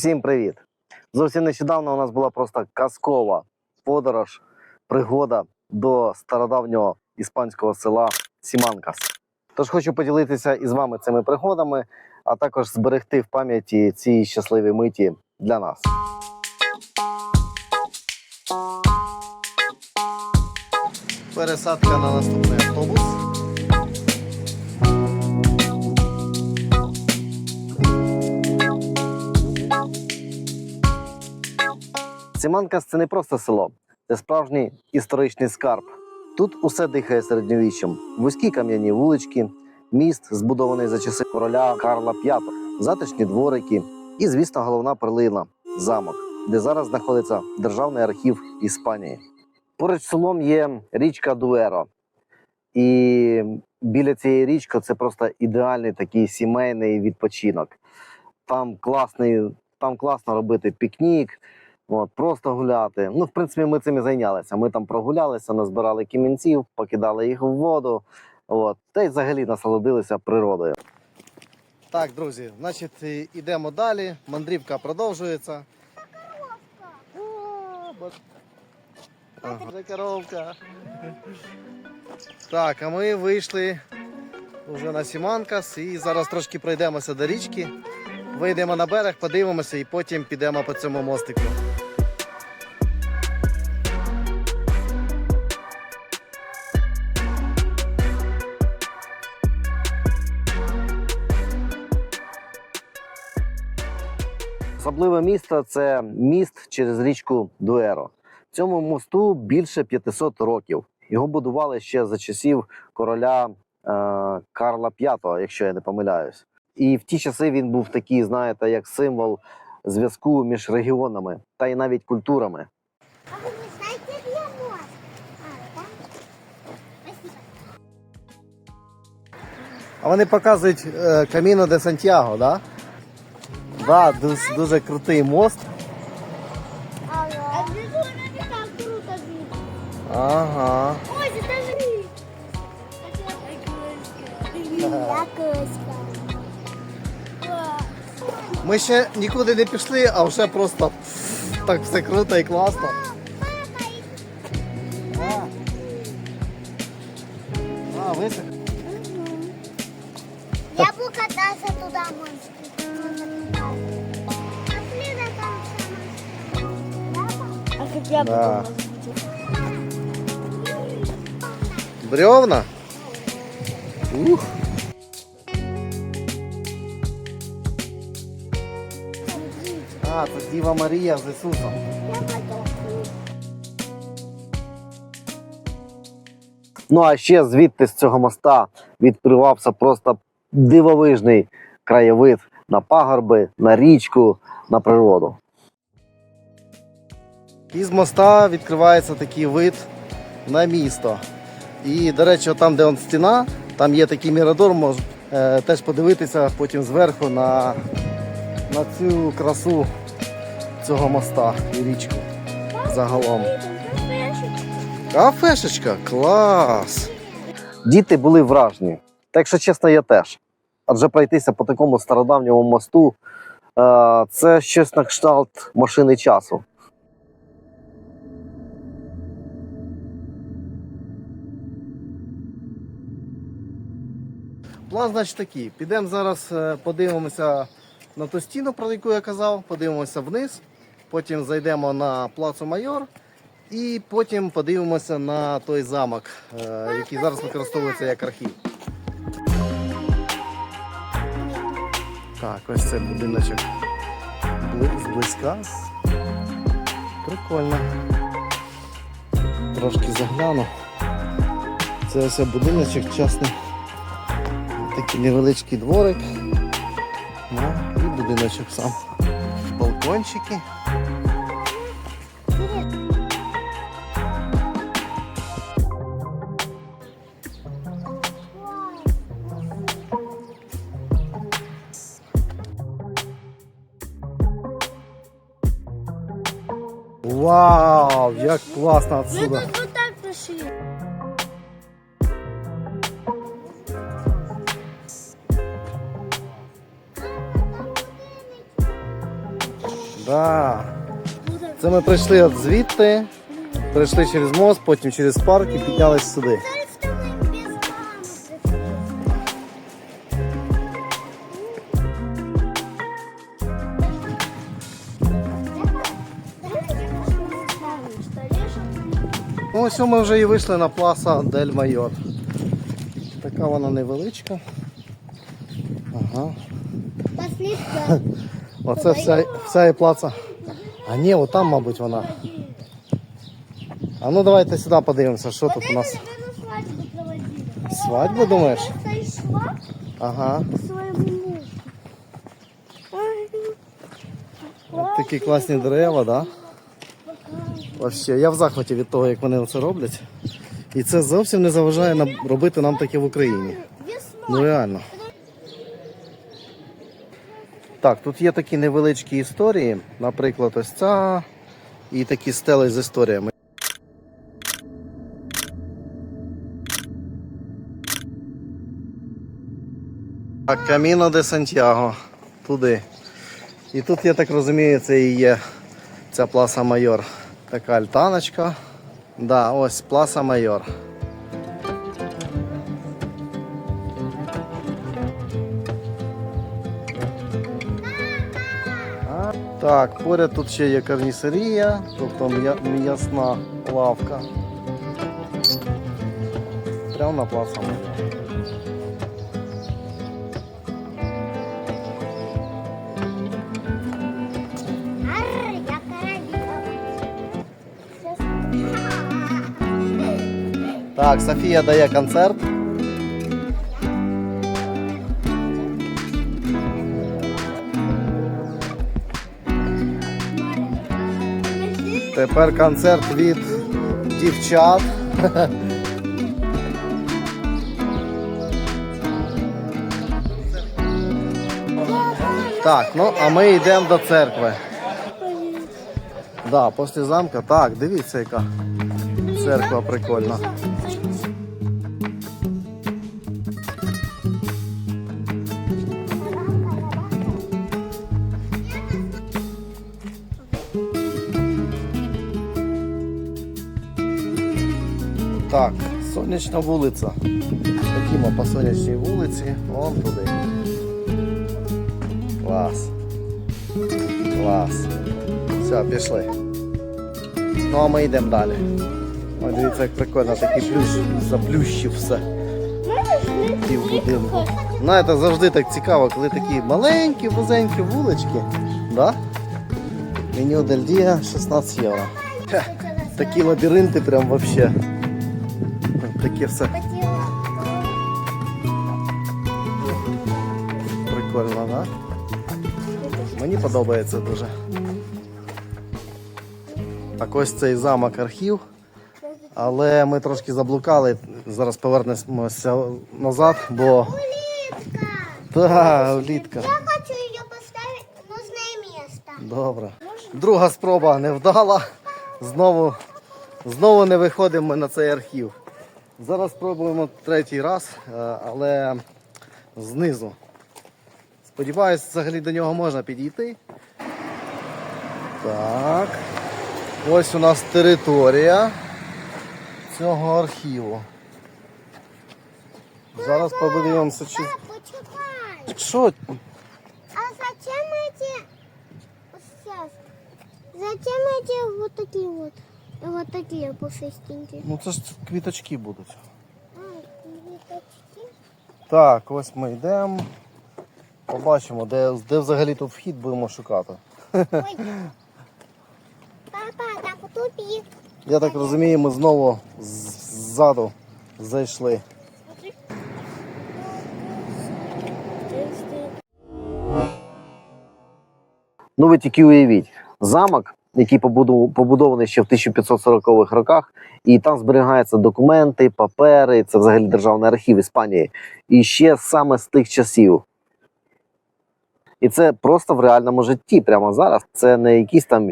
Усім привіт! Зовсім нещодавно у нас була просто казкова подорож, пригода до стародавнього іспанського села Сіманкас. Тож хочу поділитися із вами цими пригодами, а також зберегти в пам'яті ці щасливі миті для нас. Пересадка на наступний автобус. Сіманкас це не просто село, це справжній історичний скарб. Тут усе дихає середньовіччям. Вузькі кам'яні вулички, міст, збудований за часи короля Карла V, затишні дворики і, звісно, головна перлина замок, де зараз знаходиться державний архів Іспанії. Поруч з селом є річка Дуеро. І біля цієї річки це просто ідеальний такий сімейний відпочинок. Там класний, там класно робити пікнік, От, просто гуляти. Ну, в принципі, ми цим і зайнялися. Ми там прогулялися, назбирали кімінців, покидали їх в воду. От, та й взагалі насолодилися природою. Так, друзі, значить, ідемо далі. Мандрівка продовжується. Це коровка. Так, а ми вийшли вже на Сіманкас і зараз трошки пройдемося до річки. Вийдемо на берег, подивимося і потім підемо по цьому мостику. Особливе місто це міст через річку Дуеро. Цьому мосту більше 500 років. Його будували ще за часів короля е, Карла V, якщо я не помиляюсь. І в ті часи він був такий, знаєте, як символ зв'язку між регіонами та й навіть культурами. А не мост? Вони показують е, Каміно де Сантьяго, да? Да, дуже, дуже крутий мост. Ага. Ой, даже Я. Ми ще нікуди не пішли, а вже просто так все круто і класно. Кататься туда, конца. А как я Да. Бревна? Ух. А, це Діва Марія з Ісусом. Ну а ще звідти з цього моста відкривався просто дивовижний краєвид на пагорби, на річку, на природу. Із моста відкривається такий вид на місто. І, до речі, там, де он стіна, там є такий мірадор, можна е, теж подивитися потім зверху на, на цю красу цього моста і річку загалом. Кафешечка, клас! Діти були вражені. Так що чесно, я теж. Адже пройтися по такому стародавньому мосту е, це щось на кшталт машини часу. План, значить, такий. Підемо зараз, е, подивимося на ту стіну, про яку я казав, подивимося вниз, потім зайдемо на плацу Майор і потім подивимося на той замок, е, який зараз використовується як архів. Так, ось це будиночок Бли- зблизька. Прикольно. Трошки загляну. Це ось будиночок часний. Такий невеличкий дворик. Ну, і будиночок сам. Балкончики. Вау, як класно отсюда. Ми тут так пришли. Да. Це ми прийшли от звідти, прийшли через мост, потім через парк і піднялись сюди. Ну, ось ми вже і вийшли на пласа Дель Майор. Така вона невеличка. Ага. Оце вся, вся і плаца. А ні, отам, мабуть, вона. А ну давайте сюди подивимося, що тут у нас. Свадьбу думаєш? Ага. От такі класні дерева, да? Вообще, я в захваті від того, як вони це роблять. І це зовсім не заважає нам робити нам таке в Україні. Ну реально. Так, тут є такі невеличкі історії, наприклад, ось ця і такі стели з історіями. Так, Каміно де Сантьяго. Туди. І тут, я так розумію, це і є ця Пласа Майор. Така альтаночка. Да, ось Пласа Майор. Так, поряд тут ще є карнісерія, тобто м'ясна лавка. Прямо на плацу. Так, Софія дає концерт. Тепер концерт від дівчат. Так, ну а ми йдемо до церкви. Да, після замка. Так, дивіться, яка церква прикольна. Сонячна вулиця. Ходімо по сонячній вулиці, вон туди. Клас. Клас. Все, пішли. Ну а ми йдемо далі. Ой, дивіться, як прикольно, такий плющ заплющив все. Пів будинку. Знаєте, завжди так цікаво, коли такі маленькі, вузенькі вулички. Да? Меню дель дія 16 євро. Такі лабіринти прям вообще. Таке все прикольно, да? Мені подобається дуже. Так ось цей замок архів. Але ми трошки заблукали. Зараз повернемося назад, бо. Та, влітка. Я хочу ее поставить в нужное место. Добре. Друга спроба не вдала. Знову, знову не виходимо ми на цей архів. Зараз спробуємо третій раз, е, але знизу. Сподіваюсь, взагалі до нього можна підійти. Так. Ось у нас територія цього архіву. Зараз подивимося, чи. Почекай. Що? А зачем эти... Сейчас. Зачем эти вот такие вот? И вот такие пушистенькие. Ну це ж квіточки будуть. А, квіточки. Так, ось ми йдемо. Побачимо, де, де взагалі тут вхід будемо шукати. Ой. Папа, так тупик. Я так розумію, ми знову ззаду зайшли. Ну ви тільки уявіть, замок, який побудов- побудований ще в 1540-х роках, і там зберігаються документи, папери, це взагалі державний архів Іспанії. І ще саме з тих часів. І це просто в реальному житті, прямо зараз. Це не якийсь там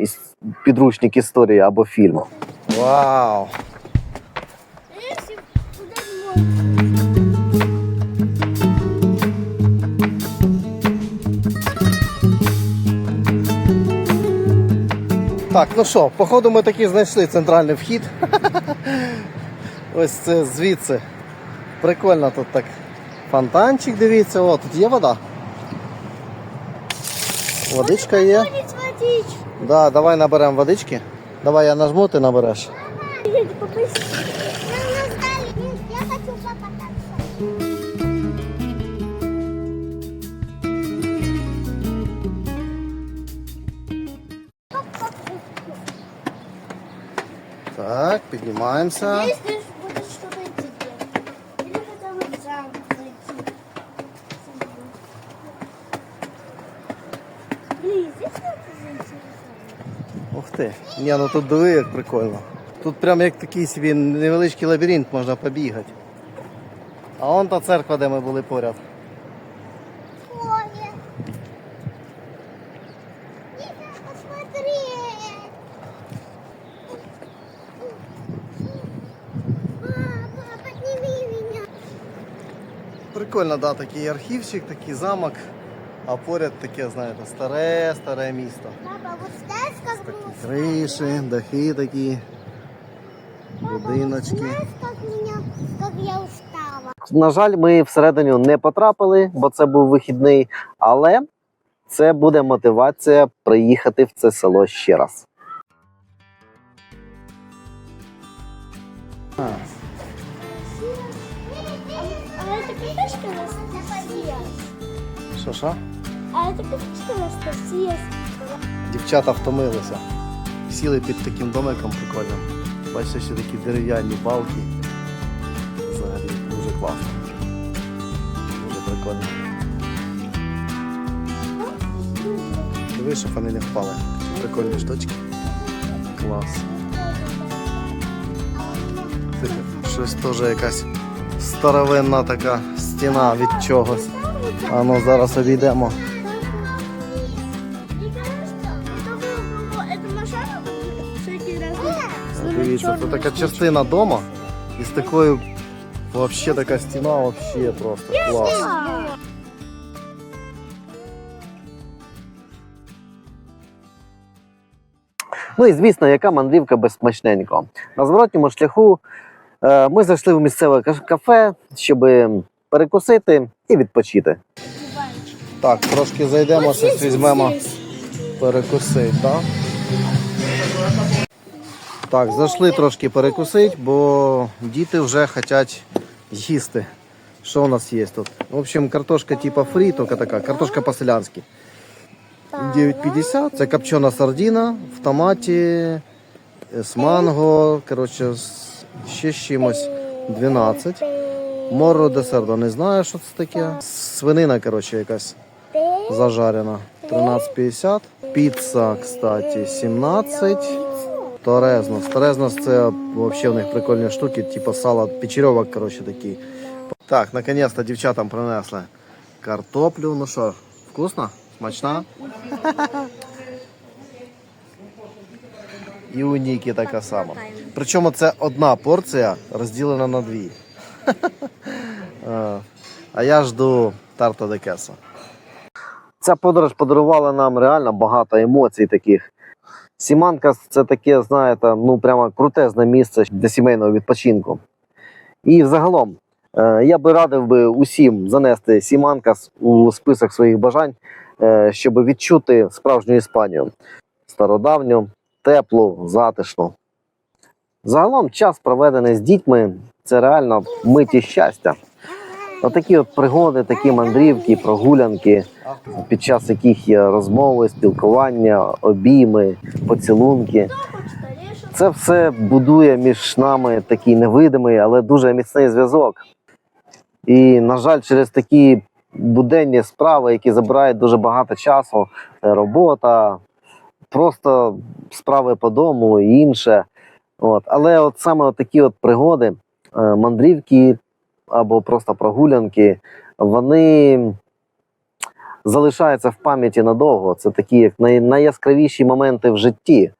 підручник історії або фільм. Вау! Если Так, ну що, походу ми таки знайшли центральний вхід. Ось це звідси. Прикольно тут так. Фонтанчик, дивіться, о, тут є вода. Водичка є. Да, давай наберемо водички. Давай я нажму, ти набереш. Так, піднімаємося. Здесь ты будешь что-то делать. Или хотя бы в замок зайти. Блин, здесь надо зайти. Ух ти. Ні, ну тут диви, як прикольно. Тут прям як такий собі невеличкий лабіринт можна побігати. А вон та церква, де ми були поряд. Прикольно, да, такий архівчик, такий замок. А поряд таке, знаєте, старе, старе місто. Папа, знаешь, Такі криші, дахи такі, будиночки. На жаль, ми всередину не потрапили, бо це був вихідний, але це буде мотивація приїхати в це село ще раз. Що що? А это картошка Анастасия? Дівчата втомилися. Сіли під таким домиком прикольним. Бачите, ще такі дерев'яні балки. Взагалі дуже класно. Дуже прикольно. Диви, щоб вони не впали. Прикольні штучки. Клас. Щось теж якась старовинна така стіна від чогось. А ну зараз обійдемо. Дивіться, це така частина дома. І з такою вообще така стіна, вообще просто клас. Ну і звісно, яка мандрівка без смачненького. На зворотньому шляху е, ми зайшли в місцеве кафе, щоб перекусити і відпочити. Так, трошки зайдемо, щось візьмемо перекусити, так? Так, зайшли трошки перекусити, бо діти вже хочуть їсти. Що у нас є тут? В общем, картошка типа фрі, тільки така, картошка по-селянськи. 9,50. Це копчена сардина в томаті, з манго, коротше, ще з чимось 12. Моро десерто не знаю, що це таке. Свинина, коротше, якась зажарена. 13,50. Піца, кстати, 17. Торезно. Торезно це взагалі в них прикольні штуки, типу сало, печерьовок, коротше, такі. Так, наконец-то дівчатам принесли картоплю. Ну що, вкусно? Смачна? І у Ніки така сама. Причому це одна порція розділена на дві. А, я жду тарта де кесо. Ця подорож подарувала нам реально багато емоцій таких. Сіманкас це таке, знаєте, ну прямо крутезне місце для сімейного відпочинку. І взагалом, е, я би радив би усім занести Сіманкас у список своїх бажань, е, щоб відчути справжню Іспанію. Стародавню, теплу, затишну. Загалом час, проведений з дітьми, це реально миті щастя. Отакі от пригоди, такі мандрівки, прогулянки, під час яких є розмови, спілкування, обійми, поцілунки. Це все будує між нами такий невидимий, але дуже міцний зв'язок. І, на жаль, через такі буденні справи, які забирають дуже багато часу, робота, просто справи по дому і інше. От. Але от саме от такі от пригоди, мандрівки або просто прогулянки, вони залишаються в пам'яті надовго. Це такі як най- найяскравіші моменти в житті.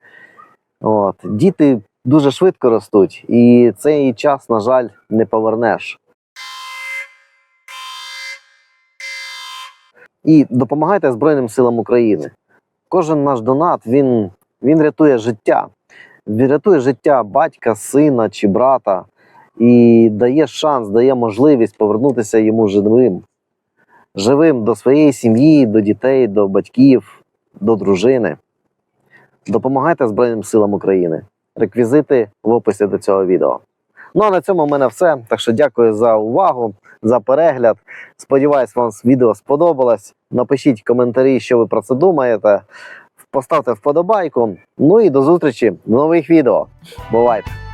От. Діти дуже швидко ростуть, і цей час, на жаль, не повернеш. І допомагайте Збройним силам України. Кожен наш донат він він рятує життя. Він рятує життя батька, сина чи брата і дає шанс, дає можливість повернутися йому живим. Живим до своєї сім'ї, до дітей, до батьків, до дружини. Допомагайте Збройним силам України. Реквізити в описі до цього відео. Ну а на цьому в мене все. Так що дякую за увагу, за перегляд. Сподіваюсь, вам відео сподобалось. Напишіть коментарі, що ви про це думаєте. Поставте вподобайку. Ну і до зустрічі в нових відео. Бувайте!